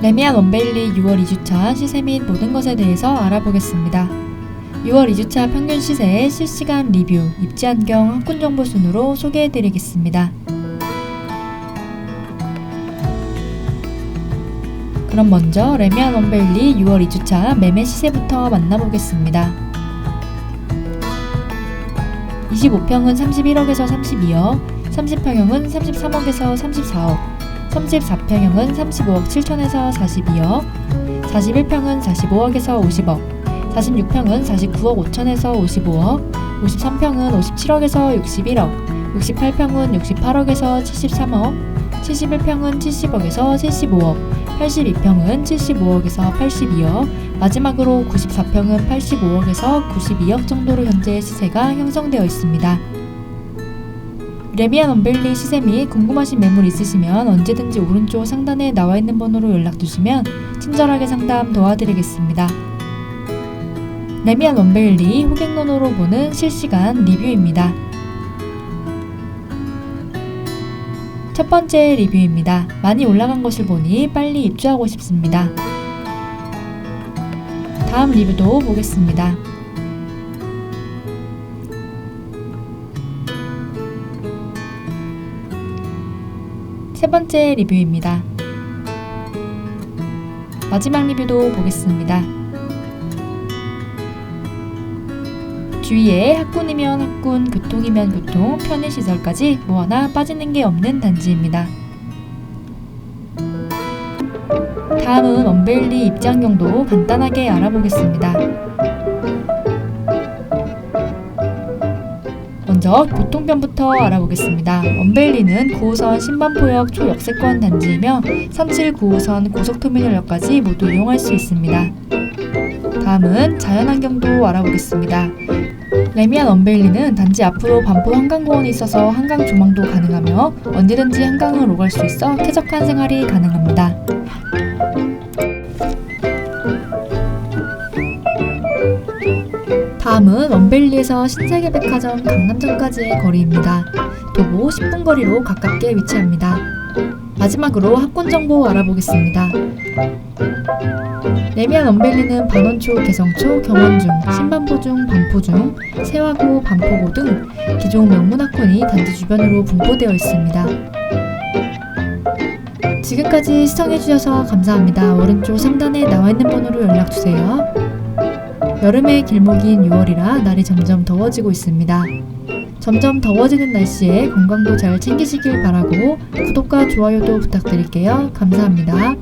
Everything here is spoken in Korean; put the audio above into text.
레미안 원베일리 6월 2주차 시세 및 모든 것에 대해서 알아보겠습니다. 6월 2주차 평균 시세의 실시간 리뷰, 입지 안경 학군 정보 순으로 소개해 드리겠습니다. 그럼 먼저 레미안 원베일리 6월 2주차 매매 시세부터 만나보겠습니다. 25평은 31억에서 32억, 30평형은 33억에서 34억, 34평형은 35억 7천에서 42억, 41평은 45억에서 50억, 46평은 49억 5천에서 55억, 53평은 57억에서 61억, 68평은 68억에서 73억, 71평은 70억에서 75억, 82평은 75억에서 82억, 마지막으로 94평은 85억에서 92억 정도로 현재 시세가 형성되어 있습니다. 레미안 언벨리 시세 및 궁금하신 매물 있으시면 언제든지 오른쪽 상단에 나와 있는 번호로 연락 주시면 친절하게 상담 도와드리겠습니다. 레미안 언벨리 호객론으로 보는 실시간 리뷰입니다. 첫 번째 리뷰입니다. 많이 올라간 것을 보니 빨리 입주하고 싶습니다. 다음 리뷰도 보겠습니다. 세 번째 리뷰입니다. 마지막 리뷰도 보겠습니다. 주위에 학군이면 학군, 교통이면 교통, 편의시설까지 뭐 하나 빠지는 게 없는 단지입니다. 다음은 원벨리 입장경도 간단하게 알아보겠습니다. 먼저 교통편부터 알아보겠습니다. 원벨리는 9호선 신반포역 초역세권 단지이며 37 9호선 고속터미널역까지 모두 이용할 수 있습니다. 다음은 자연환경도 알아보겠습니다. 레미안 원벨리는 단지 앞으로 반포 한강공원이 있어서 한강 조망도 가능하며 언제든지 한강을 오갈 수 있어 쾌적한 생활이 가능합니다. 다음은 원벨리에서 신세계 백화점 강남점까지의 거리입니다. 도보 10분 거리로 가깝게 위치합니다. 마지막으로 학군 정보 알아보겠습니다. 레미안 원벨리는 반원초, 개성초, 경원중, 신반포중, 반포중, 세화고, 반포고 등 기존 명문 학군이 단지 주변으로 분포되어 있습니다. 지금까지 시청해주셔서 감사합니다. 오른쪽 상단에 나와 있는 번호로 연락주세요. 여름의 길목인 6월이라 날이 점점 더워지고 있습니다. 점점 더워지는 날씨에 건강도 잘 챙기시길 바라고 구독과 좋아요도 부탁드릴게요. 감사합니다.